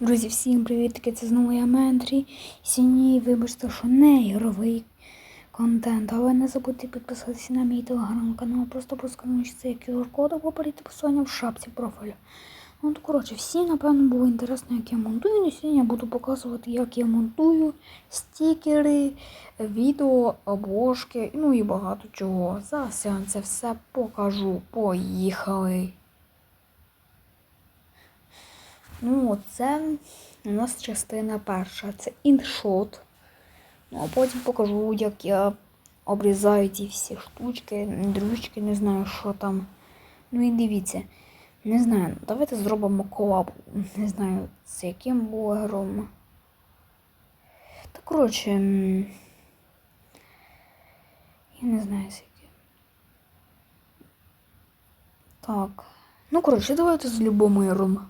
Друзі, всім привітки! Це знову я Ментрі. Сьогодні, вибачте, що не ігровий контент, але не забудьте підписатися на мій телеграм-канал. Просто проскануючи цей QR-код або перейти посилання в шапці профілю. Ну, то, коротше, всі, напевно, було інтересно, як я монтую. І сьогодні я буду показувати, як я монтую стікери, відео, обложки, ну і багато чого. Зараз я це все покажу. Поїхали! Ну, це у нас частина перша. Це іншот. Ну, а потім покажу, як я обрізаю ті всі штучки, дрючки, не знаю, що там. Ну і дивіться. Не знаю, давайте зробимо колаб. Не знаю, з яким блогером. Та коротше. Я не знаю, з яким. Так. Ну, коротше, давайте з Любомиром.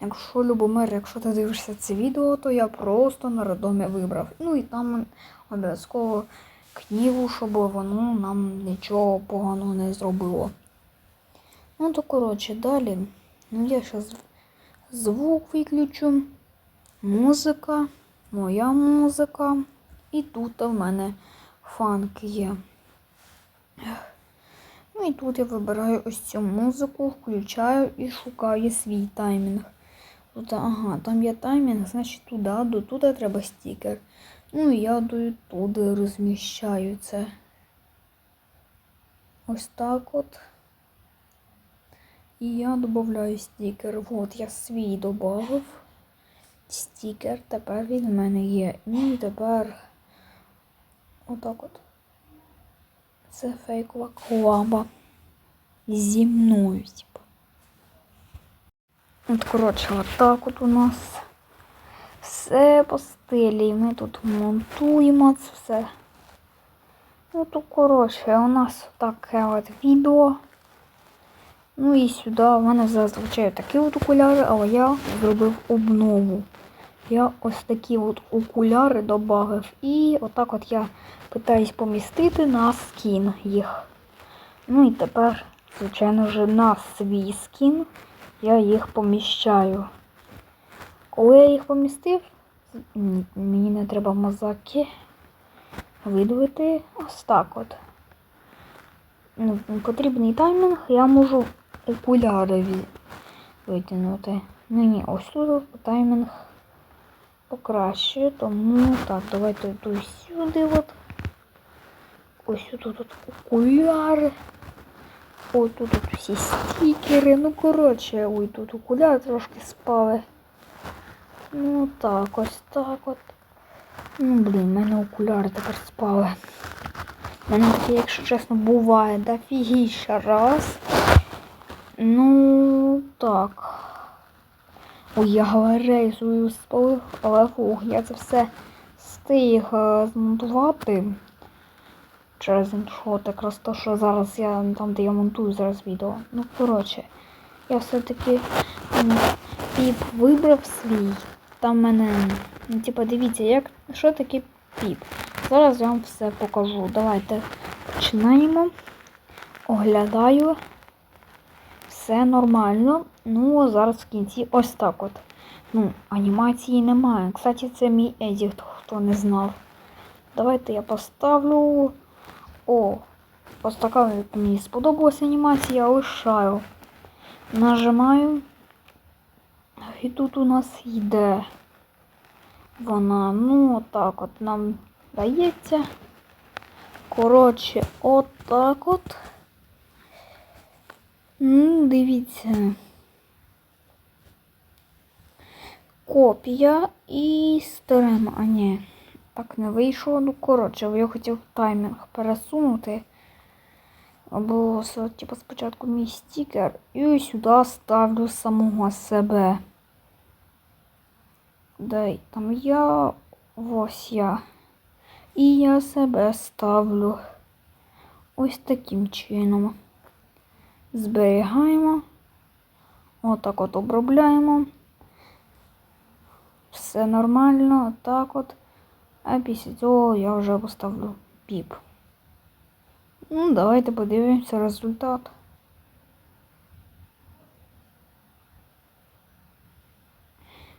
Якщо Любомир, якщо ти дивишся це відео, то я просто на радомі вибрав. Ну і там обов'язково книгу, щоб воно нам нічого поганого не зробило. Ну то коротше, далі. Ну я зараз звук виключу. Музика, моя музика. І тут в мене фанк є. Ну і тут я вибираю ось цю музику, включаю і шукаю свій таймінг. Тут, ага, там є таймінг, значить туди, до туди треба стікер. Ну і я до туди розміщаю це. Ось так от. І я додаю стікер. От я свій додав. Стікер тепер він в мене є. Ну і тепер отак от. Це фейкова колаба. Зі мною, типу. От, коротше, отак от у нас все по стилі. Ми тут монтуємо це все. Ну, то, коротше, у нас таке от відео. Ну і сюди в мене зазвичай такі от окуляри, але я зробив обнову. Я ось такі от окуляри додав. І отак от я питаюсь помістити на скін їх. Ну і тепер, звичайно вже на свій скін я їх поміщаю. Коли я їх помістив, ні, мені не треба мозаки видавити ось так от. Ну, потрібний таймінг, я можу окуляри витягнути. Ну ось тут таймінг покращує, тому так, давайте йду сюди от. Ось тут от окуляри. Ось тут от всі стікери. Ну, коротше, ой, тут окуляри трошки спали. Ну так, ось так от. Ну, блін, в мене окуляри тепер спали. У мене таке, якщо чесно, буває дофігіше раз. Ну, так. Ой, я галерею свою спалив, але фух, я це все встиг е, змонтувати через іншот, якраз то, що зараз я там, де я монтую зараз відео. Ну, коротше, я все-таки піп вибрав свій. Там мене, ну, типа, дивіться, як, що таке піп. Зараз я вам все покажу. Давайте починаємо. Оглядаю. Все нормально. Ну, зараз в кінці ось так от. Ну, анімації немає. Кстати, це мій едіт, хто не знав. Давайте я поставлю. О, ось така мені сподобалась анімація, лишаю. Нажимаю. І тут у нас йде вона. Ну, отак от нам дається. Коротше, отак от. Ну, дивіться. Копія і стерема. А ні, так не вийшло. Ну, коротше, я хотів таймінг пересунути. Або типу, спочатку мій стікер і сюди ставлю самого себе. Дай там я, ось я. І я себе ставлю ось таким чином. Зберігаємо. Отак от обробляємо. Все нормально, так от. А після цього я вже поставлю піп. Ну, давайте подивимося результат.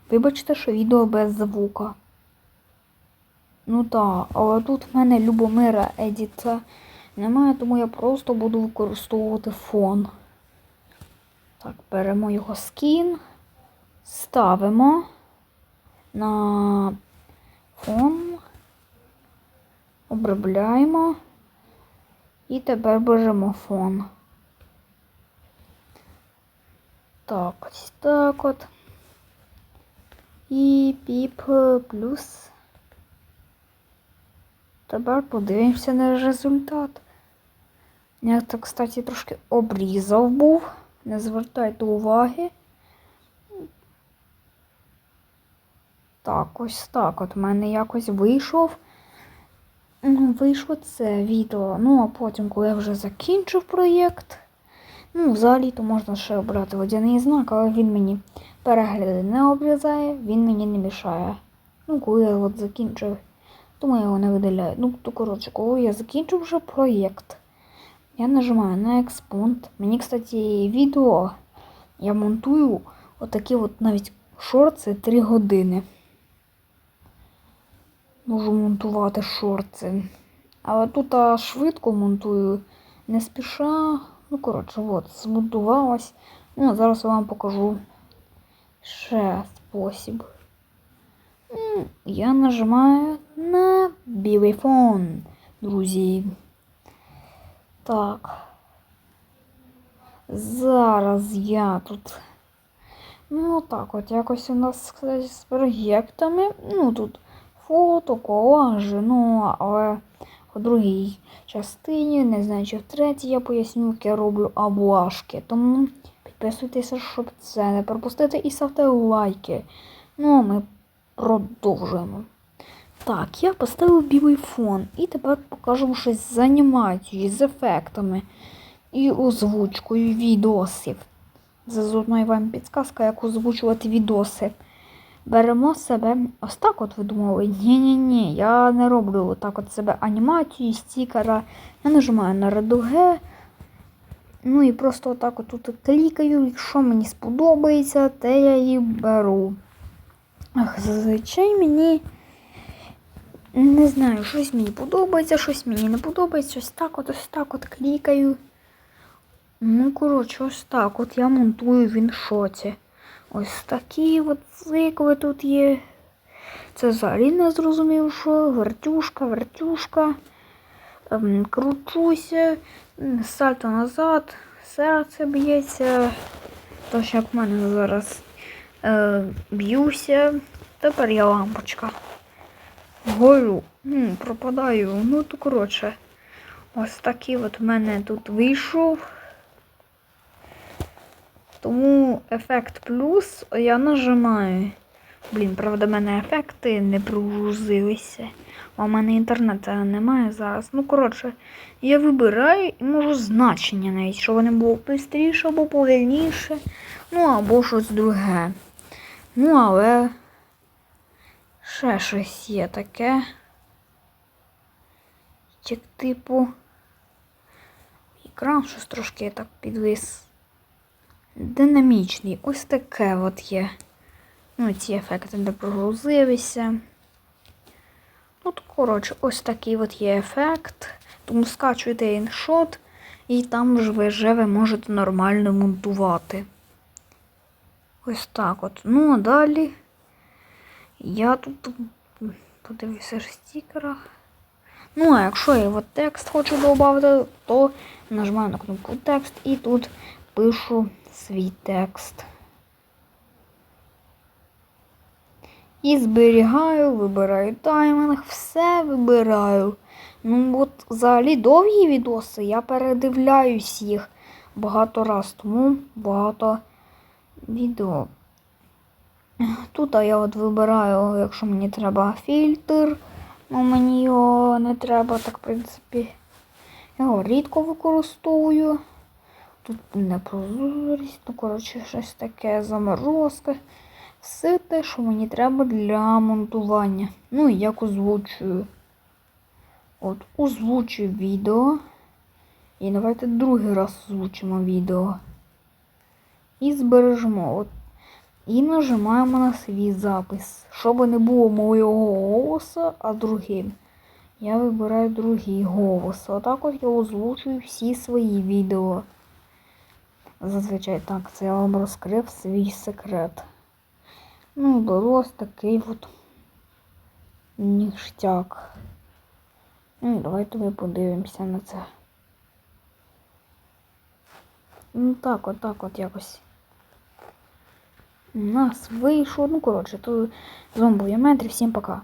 Вибачте, що відео без звука. Ну так, але тут в мене Любомира Едіта немає, тому я просто буду використовувати фон. Так, беремо його скін, ставимо на фон, обробляємо і тепер беремо фон. Так, ось так от. І піп плюс. Тепер подивимося на результат. Я так, кстати, трошки обрізав був. Не звертайте уваги. Так, ось так. От в мене якось вийшов. Вийшло це відео. Ну, а потім, коли я вже закінчив проєкт, ну, взагалі то можна ще обрати водяний знак, але він мені перегляди не обрізає, він мені не мішає. Ну, коли я от закінчив, тому я його не видаляю. Ну, то коротше, коли я закінчив вже проєкт, я нажимаю на експонт. Мені, кстати, відео я монтую отакі от навіть шорти 3 години. Можу монтувати шорти. Але тут а, швидко монтую, не спіша. Ну, коротше, от, змонтувалась. Ну, а зараз я вам покажу ще спосіб. Я нажимаю на білий фон, друзі. Так. Зараз я тут. Ну, так от якось у нас з проєктами. Ну, тут фото, колажі, ну, але у другій частині, не знаю, чи в третій я поясню, як я роблю облажки. Тому підписуйтеся, щоб це не пропустити, і ставте лайки. Ну, а ми продовжуємо. Так, я поставив білий фон і тепер покажу щось з анімацією, з ефектами і озвучкою відосів. Заодно вам підсказка, як озвучувати відоси. Беремо себе. Ось так от ви думали. Ні-ні-ні, я не роблю отак от себе анімацію, стікера. Я нажимаю на редуге. Ну і просто отак от тут клікаю. Якщо мені сподобається, те я її беру. Ах, зазвичай мені. Не знаю, щось мені подобається, щось мені не подобається. Ось так от, ось так от клікаю. Ну, коротше, ось так от я монтую в іншоті. Ось такі от цикли тут є. Це взагалі не зрозумів, що вертюшка, вертюшка. Ем, кручуся, сальто назад, серце б'ється. Тож як в мене зараз е, б'юся. Тепер я лампочка. Горю. Пропадаю. Ну, то коротше. Ось такий от в мене тут вийшов. Тому ефект плюс я нажимаю. Блін, правда, в мене ефекти не прогрузилися. А в мене інтернету немає зараз. Ну, коротше, я вибираю і можу значення навіть, щоб вони було швидше або повільніше. Ну, або щось друге. Ну, але ще щось є таке. Як типу. Екран щось трошки так підвис. Динамічний. Ось таке от є. Ну, ці ефекти не прогрузилися. То, коротше, ось такий от є ефект. Тому скачуйте іншот, і там ж ви вже ви можете нормально монтувати. Ось так от. Ну, а далі я тут подивився в стікерах. Ну, а якщо я от текст хочу додати, то нажимаю на кнопку текст і тут пишу свій текст. І зберігаю, вибираю таймінг, все вибираю. Ну, от взагалі довгі відоси я передивляюсь їх багато раз, тому багато відео. Тут я от вибираю, якщо мені треба фільтр, ну мені його не треба, так в принципі. Я його рідко використовую. Тут непрозорість, ну, коротше, щось таке заморозка. Все те, що мені треба для монтування. Ну і як озвучую. От, озвучую відео. І давайте другий раз озвучимо відео. І збережемо. От І нажимаємо на свій запис. Щоб не було моєго голосу, а другим. Я вибираю другий голос. Отак от я озвучую всі свої відео. Зазвичай так, це я вам розкрив свій секрет. Ну, ось такий от ніштяк. Ну, давайте ми подивимося на це. Ну так, от так от якось. У нас вийшло. Ну, коротше, то зомбові метри. Всім пока.